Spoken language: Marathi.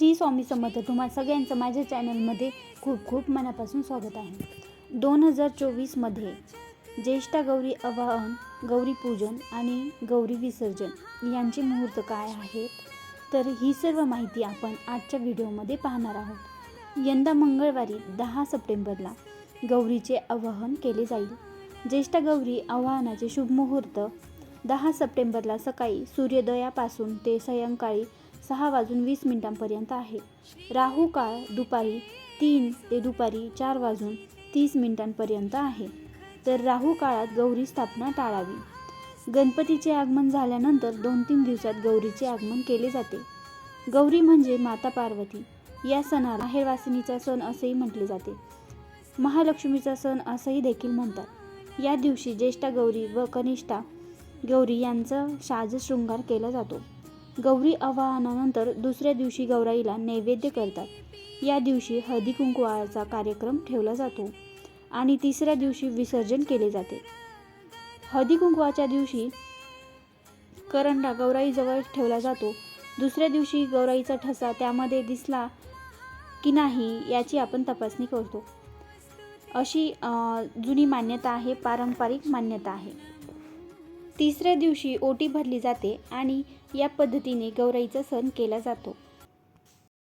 श्री स्वामी समर्थ तुम्हा सगळ्यांचं माझ्या चॅनलमध्ये खूप खूप मनापासून स्वागत आहे. दोन हजार चोवीसमध्ये ज्येष्ठा गौरी आवाहन गौरी पूजन आणि गौरी विसर्जन यांचे मुहूर्त काय आहेत? तर ही सर्व माहिती आपण आजच्या व्हिडिओमध्ये पाहणार आहोत. यंदा मंगळवारी दहा सप्टेंबरला गौरीचे आवाहन केले जाईल. ज्येष्ठा गौरी आवाहनाचे शुभ मुहूर्त दहा सप्टेंबरला सकाळी सूर्योदयापासून ते सायंकाळी सहा वाजून वीस मिनिटांपर्यंत आहे. राहू काळ दुपारी तीन ते दुपारी चार वाजून तीस मिनिटांपर्यंत आहे. तर राहू काळात गौरी स्थापना टाळावी. गणपतीचे आगमन झाल्यानंतर दोन तीन दिवसात गौरीचे आगमन केले जाते. गौरी म्हणजे माता पार्वती. या सणाला हेरवासिनीचा सण असेही म्हटले जाते. महालक्ष्मीचा सण असंही देखील म्हणतात. या दिवशी ज्येष्ठा गौरी व कनिष्ठा गौरी यांचा शाज शृंगार केला जातो. गौरी आवाहनानंतर दुसऱ्या दिवशी गौराईला नैवेद्य करतात. या दिवशी हळदी कुंकवाचा कार्यक्रम ठेवला जातो आणि तिसऱ्या दिवशी विसर्जन केले जाते. हळदी कुंकवाच्या दिवशी करंडा गौराईजवळ ठेवला जातो. दुसऱ्या दिवशी गौराईचा ठसा त्यामध्ये दिसला की नाही याची आपण तपासणी करतो. अशी जुनी मान्यता आहे पारंपरिक मान्यता आहे. तिसऱ्या दिवशी ओटी भरली जाते आणि या पद्धतीने गौराईचा सण केला जातो.